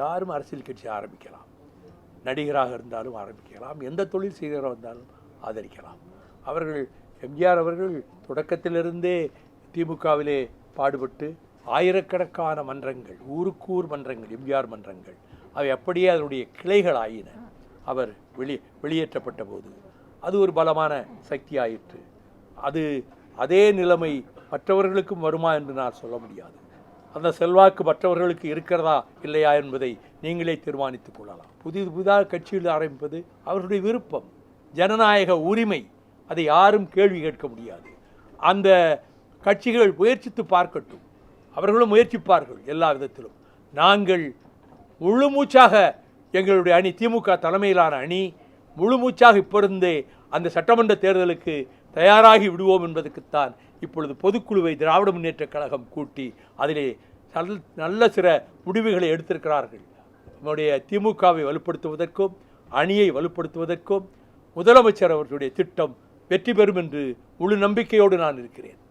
யாரும் அரசியல் கட்சி ஆரம்பிக்கலாம். நடிகராக இருந்தாலும் ஆரம்பிக்கலாம். எந்த தொழில் செய்கிறவராக இருந்தாலும் ஆதரிக்கலாம். அவர்கள் எம்ஜிஆர் அவர்கள் தொடக்கத்திலிருந்தே திமுகவிலே பாடுபட்டு ஆயிரக்கணக்கான மன்றங்கள் ஊருக்கூர் மன்றங்கள் எம்ஜிஆர் மன்றங்கள் அவை அப்படியே அதனுடைய கிளைகள் ஆயின அவர் வெளி வெளியேற்றப்பட்ட போது அது ஒரு பலமான சக்தி ஆயிற்று அது அதே நிலைமை மற்றவர்களுக்கும் வருமா என்று நான் சொல்ல முடியாது. அந்த செல்வாக்கு மற்றவர்களுக்கு இருக்கிறதா இல்லையா என்பதை நீங்களே தீர்மானித்துக் கொள்ளலாம். புதிது புதிதாக கட்சியில் ஆரம்பிப்பது அவர்களுடைய விருப்பம். ஜனநாயக உரிமை. அதை யாரும் கேள்வி கேட்க முடியாது. அந்த கட்சிகள் முயற்சித்து பார்க்கட்டும். அவர்களும் முயற்சிப்பார்கள் எல்லா விதத்திலும். நாங்கள் முழு மூச்சாக எங்களுடைய அணி திமுக தலைமையிலான அணி முழு மூச்சாக இப்பொழுதே அந்த சட்டமன்ற தேர்தலுக்கு தயாராகி விடுவோம் என்பதற்குத்தான் இப்பொழுது பொதுக்குழுவை திராவிட முன்னேற்றக் கழகம் கூட்டி அதிலே நல் நல்ல சில முடிவுகளை எடுத்திருக்கிறார்கள். நம்முடைய திமுகவை வலுப்படுத்துவதற்கும் அணியை வலுப்படுத்துவதற்கும் முதலமைச்சர் அவர்களுடைய திட்டம் வெற்றி பெறும் என்று முழு நம்பிக்கையோடு நான் இருக்கிறேன்.